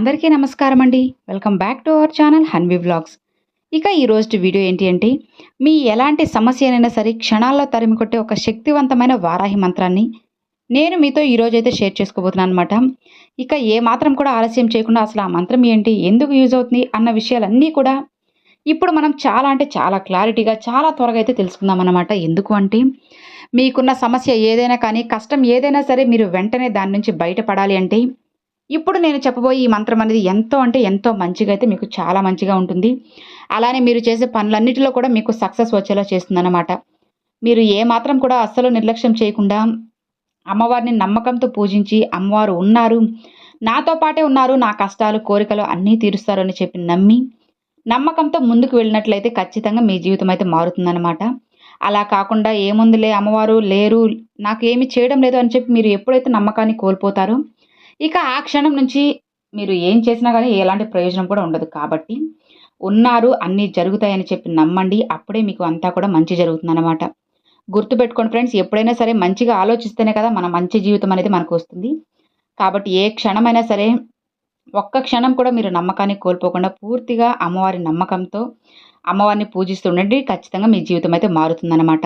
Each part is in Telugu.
అందరికీ నమస్కారం అండి welcome back to our channel Hanvi vlogs ఇక ఈరోజు వీడియో ఏంటి అంటే మీ ఎలాంటి సమస్యనైనా సరే క్షణాల్లో తరిమి కొట్టే ఒక శక్తివంతమైన వారాహి మంత్రాన్ని నేను మీతో ఈరోజు అయితే షేర్ చేసుకోబోతున్నాను అనమాట ఇక ఏ మాత్రం కూడా ఆలస్యం చేయకుండా అసలు ఆ మంత్రం ఏంటి ఎందుకు యూజ్ అవుతుంది అన్న విషయాలన్నీ కూడా ఇప్పుడు మనం చాలా అంటే చాలా క్లారిటీగా చాలా త్వరగా అయితే తెలుసుకుందాం అన్నమాట. ఎందుకు అంటే మీకున్న సమస్య ఏదైనా కానీ కష్టం ఏదైనా సరే మీరు వెంటనే దాని నుంచి బయటపడాలి అంటే ఇప్పుడు నేను చెప్పబోయే ఈ మంత్రం అనేది ఎంతో అంటే ఎంతో మంచిగా అయితే మీకు చాలా మంచిగా ఉంటుంది. అలానే మీరు చేసే పనులన్నిటిలో కూడా మీకు సక్సెస్ వచ్చేలా చేస్తుందన్నమాట. మీరు ఏ మాత్రం కూడా అస్సలు నిర్లక్ష్యం చేయకుండా అమ్మవారిని నమ్మకంతో పూజించి అమ్మవారు ఉన్నారు నాతో పాటే ఉన్నారు నా కష్టాలు కోరికలు అన్నీ తీరుస్తారు అని చెప్పి నమ్మి నమ్మకంతో ముందుకు వెళ్ళినట్లయితే ఖచ్చితంగా మీ జీవితం అయితే మారుతుందన్నమాట. అలా కాకుండా ఏముందిలే అమ్మవారు లేరు నాకు ఏమి చేయడం లేదు అని చెప్పి మీరు ఎప్పుడైతే నమ్మకాన్ని కోల్పోతారో ఇక ఆ క్షణం నుంచి మీరు ఏం చేసినా కానీ ఎలాంటి ప్రయోజనం కూడా ఉండదు కాబట్టి ఉన్నారు అన్నీ జరుగుతాయని చెప్పి నమ్మండి. అప్పుడే మీకు అంతా కూడా మంచి జరుగుతుందన్నమాట. గుర్తుపెట్టుకోండి ఫ్రెండ్స్ ఎప్పుడైనా సరే మంచిగా ఆలోచిస్తేనే కదా మన మంచి జీవితం అనేది మనకు వస్తుంది. కాబట్టి ఏ క్షణమైనా సరే ఒక్క క్షణం కూడా మీరు నమ్మకాన్ని కోల్పోకుండా పూర్తిగా అమ్మవారి నమ్మకంతో అమ్మవారిని పూజిస్తుండండి ఖచ్చితంగా మీ జీవితం అయితే మారుతుందన్నమాట.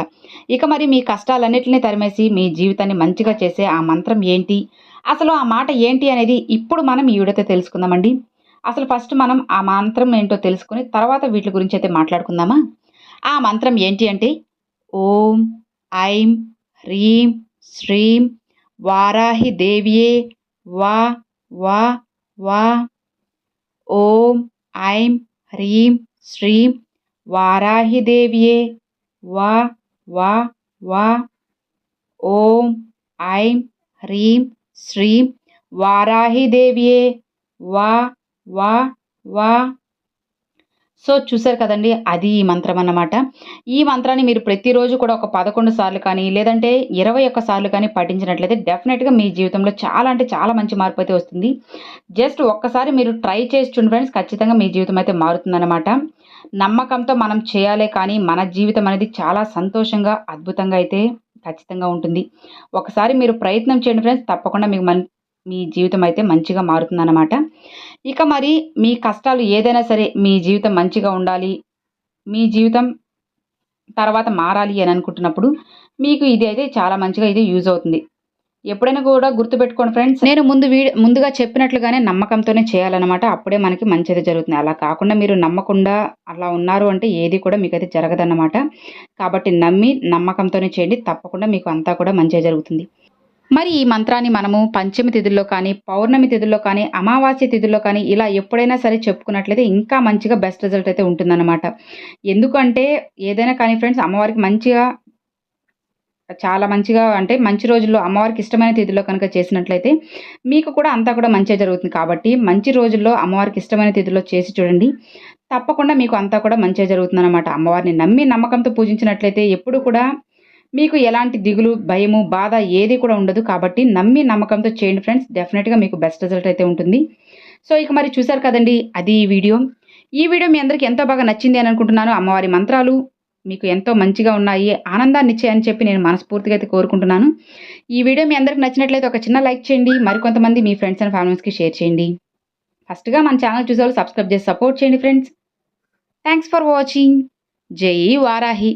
ఇక మరి మీ కష్టాలన్నింటినీ తరిమేసి మీ జీవితాన్ని మంచిగా చేసే ఆ మంత్రం ఏంటి? అసలు ఆ మాట ఏంటి అనేది ఇప్పుడు మనం ఈ వీడియోతో తెలుసుకుందామండి. అసలు ఫస్ట్ మనం ఆ మంత్రం ఏంటో తెలుసుకుని తర్వాత వీటి గురించి అయితే మాట్లాడుకుందామా? ఆ మంత్రం ఏంటి అంటే ఓం ఐం హ్రీం శ్రీం వారాహి దేవియే వా వా వా ఓం ఐం హ్రీం శ్రీం వారాహి దేవియే వా వా వా ఓం ఐం హ్రీం శ్రీం వారాహి దేవియే వా వా వా సో చూసారు కదండి అది ఈ మంత్రం అన్నమాట. ఈ మంత్రాన్ని మీరు ప్రతిరోజు కూడా ఒక పదకొండు సార్లు కానీ లేదంటే ఇరవై ఒక్క సార్లు కానీ పఠించినట్లయితే డెఫినెట్గా మీ జీవితంలో చాలా అంటే చాలా మంచి మార్పు అయితే వస్తుంది. జస్ట్ ఒక్కసారి మీరు ట్రై చేసి చూడండి ఫ్రెండ్స్ ఖచ్చితంగా మీ జీవితం అయితే మారుతుందన్నమాట. నమ్మకంతో మనం చేయాలే కానీ మన జీవితం అనేది చాలా సంతోషంగా అద్భుతంగా అయితే ఖచ్చితంగా ఉంటుంది. ఒకసారి మీరు ప్రయత్నం చేయండి ఫ్రెండ్స్ తప్పకుండా మీకు మన్ మీ జీవితం అయితే మంచిగా మారుతుందన్నమాట. ఇక మరి మీ కష్టాలు ఏదైనా సరే మీ జీవితం మంచిగా ఉండాలి మీ జీవితం తర్వాత మారాలి అని అనుకుంటున్నప్పుడు మీకు ఇది అయితే చాలా మంచిగా ఇది యూజ్ అవుతుంది. ఎప్పుడైనా కూడా గుర్తుపెట్టుకోండి ఫ్రెండ్స్ నేను ముందు వీ ముందుగా చెప్పినట్లుగానే నమ్మకంతోనే చేయాలన్నమాట. అప్పుడే మనకి మంచిది జరుగుతుంది. అలా కాకుండా మీరు నమ్మకుండా అలా ఉన్నారు అంటే ఏది కూడా మీకైతే జరగదన్నమాట. కాబట్టి నమ్మి నమ్మకంతోనే చేయండి. తప్పకుండా మీకు అంతా కూడా మంచిగా జరుగుతుంది. మరి ఈ మంత్రాన్ని మనము పంచమి తిథుల్లో కానీ పౌర్ణమి తిథుల్లో కానీ అమావాస్య తిథుల్లో కానీ ఇలా ఎప్పుడైనా సరే చెప్పుకున్నట్లయితే ఇంకా మంచిగా బెస్ట్ రిజల్ట్ అయితే ఉంటుందన్నమాట. ఎందుకంటే ఏదైనా కానీ ఫ్రెండ్స్ అమ్మవారికి మంచిగా చాలా మంచిగా అంటే మంచి రోజుల్లో అమ్మవారికి ఇష్టమైన తిథిలో కనుక చేసినట్లయితే మీకు కూడా అంతా కూడా మంచిగా జరుగుతుంది కాబట్టి మంచి రోజుల్లో అమ్మవారికి ఇష్టమైన తిథిలో చేసి చూడండి. తప్పకుండా మీకు అంతా కూడా మంచిగా జరుగుతుందన్నమాట. అమ్మవారిని నమ్మి నమ్మకంతో పూజించినట్లయితే ఎప్పుడు కూడా మీకు ఎలాంటి దిగులు భయము బాధ ఏది కూడా ఉండదు కాబట్టి నమ్మి నమ్మకంతో చేయండి ఫ్రెండ్స్. డెఫినెట్గా మీకు బెస్ట్ రిజల్ట్ అయితే ఉంటుంది. సో ఇక మరి చూసారు కదండి అది ఈ వీడియో. ఈ వీడియో మీ అందరికీ ఎంతో బాగా నచ్చింది అని అనుకుంటున్నాను. అమ్మవారి మంత్రాలు మీకు ఎంతో మంచిగా ఉన్నాయి. ఆనందాన్ని ఇచ్చాయని చెప్పి నేను మనస్ఫూర్తిగా అయితే కోరుకుంటున్నాను. ఈ వీడియో మీ అందరికి నచ్చినట్లయితే ఒక చిన్న లైక్ చేయండి. మరికొంతమంది మీ ఫ్రెండ్స్ అండ్ ఫ్యామిలీస్కి షేర్ చేయండి. ఫస్ట్గా మన ఛానల్ చూసేవాళ్ళు సబ్స్క్రైబ్ చేసి సపోర్ట్ చేయండి ఫ్రెండ్స్ థ్యాంక్స్ ఫర్ వాచింగ్ జై వారాహి.